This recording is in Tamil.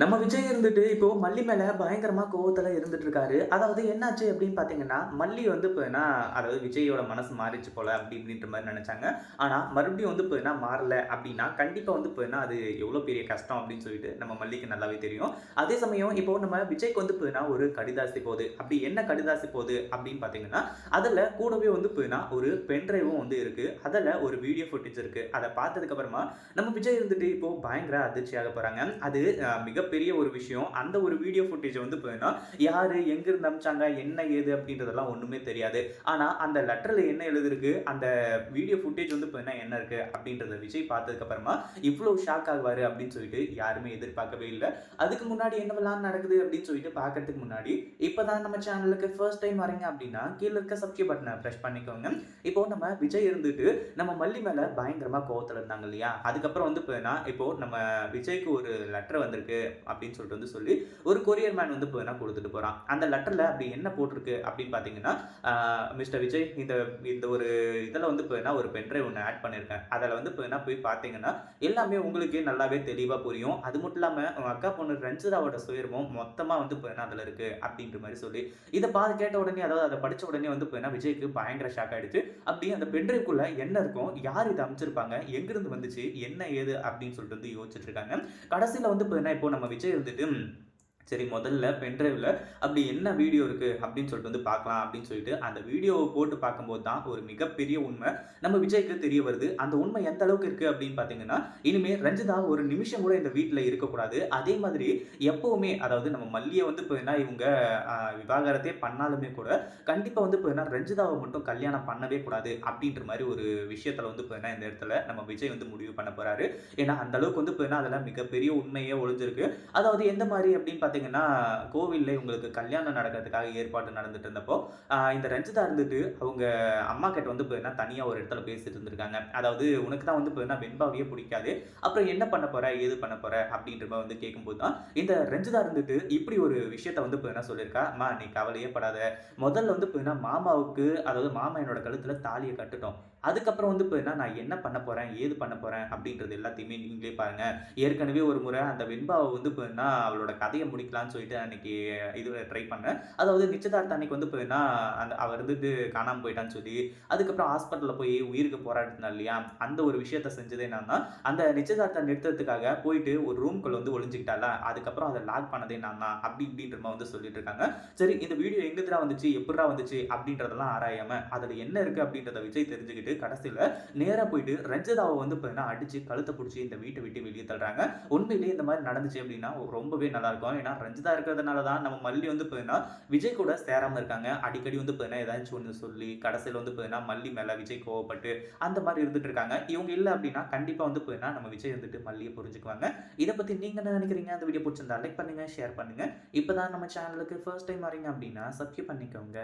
நம்ம விஜய் இருந்துட்டு இப்போ மல்லி மேல பயங்கரமா கோவத்துல இருந்துட்டு இருக்காரு. அதாவது என்னாச்சு அப்படின்னு பாத்தீங்கன்னா மல்லி வந்து இப்போ என்ன அதாவது விஜயோட மனசு மாறிச்சு போல அப்படி அப்படின்ற மாதிரி நினைச்சாங்க. ஆனா மறுபடியும் வந்து இப்போ என்ன மாறல அப்படின்னா கண்டிப்பா வந்து இப்போ என்ன அது எவ்வளவு பெரிய கஷ்டம் அப்படின்னு சொல்லிட்டு நம்ம மல்லிக்கு நல்லாவே தெரியும். அதே சமயம் இப்போ நம்ம விஜய்க்கு வந்து இப்போ ஒரு கடிதாசி போகுது. அப்படி என்ன கடிதாசி போகுது அப்படின்னு பாத்தீங்கன்னா அதுல கூடவே வந்து இப்போ ஒரு பென்ட்ரைவும் வந்து இருக்கு. அதுல ஒரு வீடியோ ஃபுட்டேஜ் இருக்கு. அதை பார்த்ததுக்கு அப்புறமா நம்ம விஜய் இருந்துட்டு இப்போ பயங்கர அதிர்ச்சியாக போறாங்க. அது மிக மிகப்பெரிய ஒரு விஷயம். அந்த ஒரு வீடியோ ஃபுட்டேஜ் வந்து பார்த்தீங்கன்னா யாரு எங்க இருந்து அமிச்சாங்க என்ன ஏது அப்படின்றதெல்லாம் ஒன்றுமே தெரியாது. ஆனால் அந்த லெட்டரில் என்ன எழுதிருக்கு? அந்த வீடியோ ஃபுட்டேஜ் வந்து பார்த்தீங்கன்னா என்ன இருக்கு? அப்படின்றத விஜய் பார்த்ததுக்கப்புறமா இவ்வளோ ஷாக் ஆகுவார் அப்படின்னு சொல்லிட்டு யாருமே எதிர்பார்க்கவே இல்லை. அதுக்கு முன்னாடி என்னவெல்லாம் நடக்குது அப்படின்னு சொல்லிட்டு பார்க்கறதுக்கு முன்னாடி இப்போ தான் நம்ம சேனலுக்கு ஃபர்ஸ்ட் டைம் வரீங்க அப்படின்னா கீழே இருக்க சப்ஸ்கிரைப் பட்டனை ப்ரெஸ் பண்ணிக்கோங்க. இப்போ நம்ம விஜய் இருந்துட்டு நம்ம மல்லி மேலே பயங்கரமாக கோவத்தில் இருந்தாங்க இல்லையா? அதுக்கப்புறம் வந்து இப்போ இப்போ நம்ம விஜய்க்கு ஒரு லெட்டர் வந்திருக்கு. அப்படின்னு சொல்லிட்டு வந்து சொல்லி ஒரு கொரியர் மேன் வந்து இப்போ கொடுத்துட்டு போறான். அந்த லெட்டர்ல அப்படி என்ன போட்டிருக்கு அப்படின்னு பார்த்தீங்கன்னா மிஸ்டர் விஜய் இந்த இந்த ஒரு இதில் வந்து இப்போ ஒரு பென்ட்ரைவ் ஒன்று ஆட் பண்ணியிருக்கேன் அதில் வந்து இப்போ போய் பார்த்தீங்கன்னா எல்லாமே உங்களுக்கு நல்லாவே தெளிவாக புரியும். அது மட்டும் இல்லாமல் உங்கள் அக்கா பொண்ணு ரஞ்சிதாவோட சுயர்மம் மொத்தமாக வந்து இப்போ அதில் இருக்கு அப்படின்ற மாதிரி சொல்லி இதை பார்த்து கேட்ட உடனே அதாவது அதை படிச்ச உடனே வந்து இப்போ விஜய்க்கு பயங்கர ஷாக் ஆகிடுச்சு அப்படியே அந்த பென்ட்ரைவ்க்குள்ள என்ன இருக்கும் யார் இதை அமைச்சிருப்பாங்க எங்கிருந்து வந்துச்சு என்ன ஏது அப்படின்னு சொல்லிட்டு வந்து யோசிச்சுட்டு இருக்காங்க. கடைசியில் வந்து இப்போ என்ன இப்போ நம்ம விஜய் வந்துட்டு சரி முதல்ல பென்ட்ரைவில் அப்படி என்ன வீடியோ இருக்குது அப்படின்னு சொல்லிட்டு வந்து பார்க்கலாம் அப்படின்னு சொல்லிட்டு அந்த வீடியோவை போட்டு பார்க்கும்போது தான் ஒரு மிகப்பெரிய உண்மை நம்ம விஜய்க்கு தெரிய வருது. அந்த உண்மை எந்த அளவுக்கு இருக்குது அப்படின்னு பார்த்தீங்கன்னா இனிமேல் ரஞ்சிதா ஒரு நிமிஷம் கூட இந்த வீட்டில் இருக்கக்கூடாது. அதே மாதிரி எப்போவுமே அதாவது நம்ம மல்லியை வந்து இப்போ இவங்க விவாகரத்தே பண்ணாலுமே கூட கண்டிப்பாக வந்து இப்போ ரஞ்சிதாவை மட்டும் கல்யாணம் பண்ணவே கூடாது அப்படின்ற மாதிரி ஒரு விஷயத்தில் வந்து இப்போ இந்த இடத்துல நம்ம விஜய் வந்து முடிவு பண்ண போகிறாரு ஏன்னா அந்த அளவுக்கு வந்து இப்போ என்ன அதில் மிகப்பெரிய உண்மையே ஒழிஞ்சிருக்கு அதாவது எந்த மாதிரி அப்படின்னு பார்த்தீங்கன்னா கோவிலில் உங்களுக்கு கல்யாணம் நடக்கிறதுக்காக ஏற்பாடு நடந்துட்டு இருந்தப்போ இந்த ரஞ்சிதா இருந்துட்டு அவங்க அம்மா கிட்ட வந்து இப்போ என்ன தனியாக ஒரு இடத்துல பேசிட்டு இருந்திருக்காங்க. அதாவது உனக்கு தான் வந்து இப்போ என்ன பிடிக்காது. அப்புறம் என்ன பண்ண போற? ஏது பண்ண போற? அப்படின்ற மாதிரி வந்து கேட்கும்போது தான் இந்த ரஞ்சிதா இருந்துட்டு இப்படி ஒரு விஷயத்த வந்து இப்போ என்ன சொல்லியிருக்கா. அம்மா நீ கவலையே படாத. முதல்ல வந்து இப்போ மாமாவுக்கு அதாவது மாமா என்னோட கழுத்தில் தாலியை கட்டுட்டோம். அதுக்கப்புறம் வந்து இப்போ என்ன நான் என்ன பண்ண போகிறேன் ஏது பண்ண போகிறேன் அப்படின்றது எல்லாத்தையுமே நீங்களே பாருங்கள் ஏற்கனவே ஒரு முறை அந்த வெண்பாவை வந்து இப்போ என்ன அவளோட கதையை முடிக்கலாம்னு சொல்லிட்டு அன்னைக்கு இது ட்ரை பண்ணேன். அதாவது நிச்சயதார்த்த அன்னைக்கு வந்து இப்போ என்ன அந்த அவர் இருந்துட்டு காணாமல் போயிட்டான்னு சொல்லி அதுக்கப்புறம் ஹாஸ்பிட்டலில் போய் உயிருக்கு போராடினா இல்லையா? அந்த ஒரு விஷயத்த செஞ்சது என்னன்னா அந்த நிச்சயதார்த்தம் நிறுத்தத்துக்காக போயிட்டு ஒரு ரூம்குள்ள வந்து ஒளிஞ்சுக்கிட்டால அதுக்கப்புறம் அதை லாக் பண்ணதே நான் தான் அப்படி இப்படின்ற மாதிரி வந்து சொல்லிட்டு இருக்காங்க. சரி இந்த வீடியோ எங்கதுடா வந்துச்சு எப்படிரா வந்துச்சு அப்படின்றதெல்லாம் ஆராயாம அதுல என்ன இருக்கு அப்படின்றத விஜய் தெரிஞ்சுக்கிட்டு கடைசியில் நேராக போயிட்டு ரஞ்சிதாவை வந்து இப்போ அடிச்சு கழுத்தை பிடிச்சி இந்த வீட்டை விட்டு வெளியே தள்ளுறாங்க. உண்மையிலேயே இந்த மாதிரி நடந்துச்சு அப்படின்னா ரொம்பவே நல்லா இருக்கும். ஏன்னா ரஞ்சிதா இருக்கிறதுனால தான் நம்ம மல்லி வந்து இப்போ விஜய் கூட சேராமல் இருக்காங்க. அடிக்கடி வந்து இப்போ ஏதாச்சும் ஒன்று சொல்லி கடைசியில் வந்து இப்போ மல்லி மேலே விஜய் கோவப்பட்டு அந்த மாதிரி இருந்துட்டு இருக்காங்க. இவங்க இல்லை அப்படின்னா கண்டிப்பாக வந்து போயினா நம்ம விஜய் வந்துட்டு மல்லியை புரிஞ்சுக்குவாங்க. இதை பற்றி நீங்கள் என்ன நினைக்கிறீங்க? அந்த வீடியோ பிடிச்சிருந்தா லைக் பண்ணுங்கள் ஷேர் பண்ணுங்கள் இப்போ தான் நம்ம சேனலுக்கு ஃபர்ஸ்ட் டைம் வரீங்க அப்படின்னா சப்ஸ்கிரைப் பண்ணிக்கோங்க.